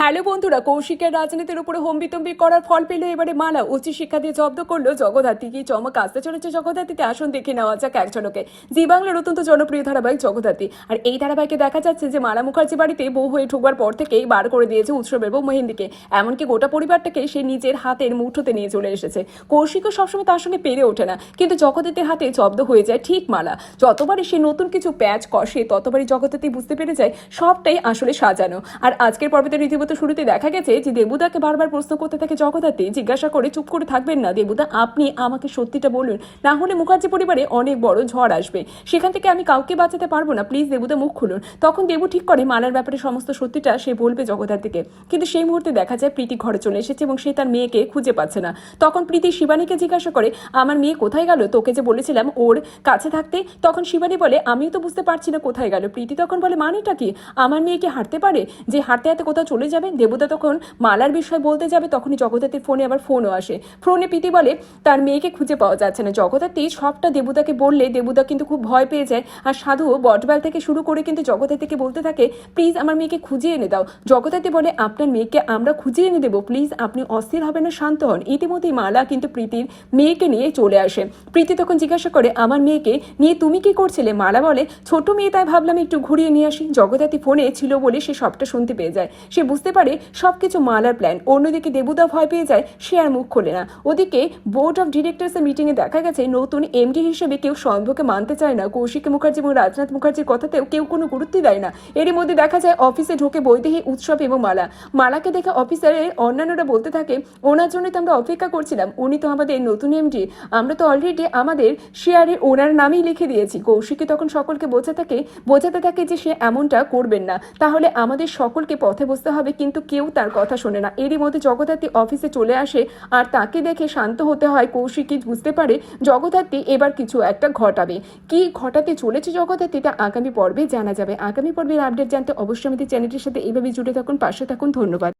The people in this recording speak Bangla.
হ্যালো বন্ধুরা, কৌশিকের রাজনীতির উপরে হম্বিতম্বি করার ফল পেল এবারে মালা। উচ্চ শিক্ষা দিয়ে জব্দ করল জগদ্ধাত্রী। কি চমক আসতে চলেছে জগদ্ধাত্রীতে? আসুন দেখে নেওয়া যাক এক ঝলকে জি বাংলার অত্যন্ত জনপ্রিয় ধারাবাহিক জগদ্ধাত্রী। আর এই ধারাবাহিকে দেখা যাচ্ছে যে মালা মুখার্জি বাড়িতে বউ হয়ে ঢুকবার পর থেকেই বার করে দিয়েছে উৎসবের বউ মহিন্দিকে। এমনকি গোটা পরিবারটাকে সে নিজের হাতের মুঠোতে নিয়ে চলে এসেছে। কৌশিকও সবসময় তার সঙ্গে পেরে ওঠে না, কিন্তু জগদ্ধাত্রীর হাতে জব্দ হয়ে যায় ঠিক মালা। যতবারই সে নতুন কিছু প্যাচ কষে, ততবারই জগদ্ধাত্রী বুঝতে পেরে যায় সবটাই আসলে সাজানো। আর আজকের পর্বতে রীতিমতো শুরুতে দেখা গেছে যে দেবুদাকে বারবার প্রশ্ন করতে থাকে জগদ্ধাত্রী, জিজ্ঞাসা করে, চুপ করে থাকবেন না দেবুদা? আপনি আমাকে সত্যিটা বলুন। না হলে মুখার্জি পরিবারে অনেক বড় ঝড় আসবে। সেখান থেকে আমি কাউকে বাঁচাতে পারব না। প্লিজ দেবুদা, মুখ খুলুন। তখন দেবু ঠিক করে মালার ব্যাপারে সমস্ত সত্যিটা সে বলবে জগদ্ধাত্রীকে। কিন্তু সেই মুহূর্তে দেখা যায় প্রীতি ঘরে চলে এসেছে এবং সে তার মেয়েকে খুঁজে পাচ্ছে না। তখন প্রীতি শিবানীকে জিজ্ঞাসা করে, আমার মেয়ে কোথায় গেল? তোকে যে বলেছিলাম ওর কাছে থাকতে। তখন শিবানী বলে, আমিও তো বুঝতে পারছি না কোথায় গেল। প্রীতি তখন বলে, মানেটা কি? আমার মেয়ে কি পারে? যে হাঁটতে হাঁটতে কোথাও চলে যাবে দেবতা তখন মালার বিষয়ে বলতে যাবে, তখনই জগদ্ধাত্রীর ফোনে আবার ফোনও আসে। ফোনে প্রীতি বলে, তার মেয়েকে খুঁজে পাওয়া যাচ্ছে না। জগদ্ধাত্রী সবটা দেবতাকে বললে দেবতা কিন্তু খুব ভয় পেয়ে যায়। আর সাধু বটবেল থেকে শুরু করে কিন্তু জগদ্ধাত্রীকে বলতে থাকে, প্লিজ আমার মেয়েকে খুঁজে এনে দাও। জগদ্ধাত্রী বলে, আপনার মেয়েকে আমরা খুঁজে এনে দেবো। প্লিজ আপনি অস্থির হবেন না, শান্ত হন। ইতিমধ্যেই মালা কিন্তু প্রীতির মেয়েকে নিয়ে চলে আসে। প্রীতি তখন জিজ্ঞাসা করে, আমার মেয়েকে নিয়ে তুমি কি করছিলে? মালা বলে, ছোট মেয়ে, তাই ভাবলাম একটু ঘুরিয়ে নিয়ে আসি। জগদ্ধাত্রী ফোনে ছিল বলে সে সবটা শুনতে পেয়ে যায়। সে বুঝতে পারে, সবকিছু মালার প্ল্যান অন্যদিকে দেবুদা ভয় পেয়ে যায়, সে আর মুখ খোলে না। ওদিকে বোর্ড অফ ডিরেক্টরসের মিটিংয়ে দেখা গেছে, নতুন এমডি হিসেবে কেউ স্বয়ম্ভকে মানতে চায় না। কৌশিক মুখার্জি এবং রাজনাথ মুখার্জির কথাতেও কেউ কোনো গুরুত্ব দেয় না। এরই মধ্যে দেখা যায় অফিসে ঢোকে বৈদেহী উৎসব এবং মালা। মালাকে দেখে অফিসারের অন্যান্যরা বলতে থাকে, ওনার জন্য তো আমরা অপেক্ষা করছিলাম। উনি তো আমাদের নতুন এমডি আমরা তো অলরেডি আমাদের শেয়ারে ওনার নামেই লিখে দিয়েছি। কৌশিককে তখন সকলকে বোঝা থাকে, বোঝাতে থাকে যে সে এমনটা করবেন না। তাহলে আমাদের সকলকে পথে বসতে হবে কিন্তু কেউ তার কথা শোনে না। এরই মধ্যে জগদ্ধাত্রী অফিসে চলে আসে আর তাকে দেখে শান্ত হতে হয়। কৌশিকই বুঝতে পারে জগদ্ধাত্রী এবার কিছু একটা ঘটাবে। কি ঘটাতে চলেছে জগদ্ধাত্রী তা আগামী পর্বে জানা যাবে। আগামী পর্বের আপডেট জানতে অবশ্যই আমাদের চ্যানেলটির সাথে এইভাবে জুড়ে থাকুন। পাশে থাকুন। ধন্যবাদ।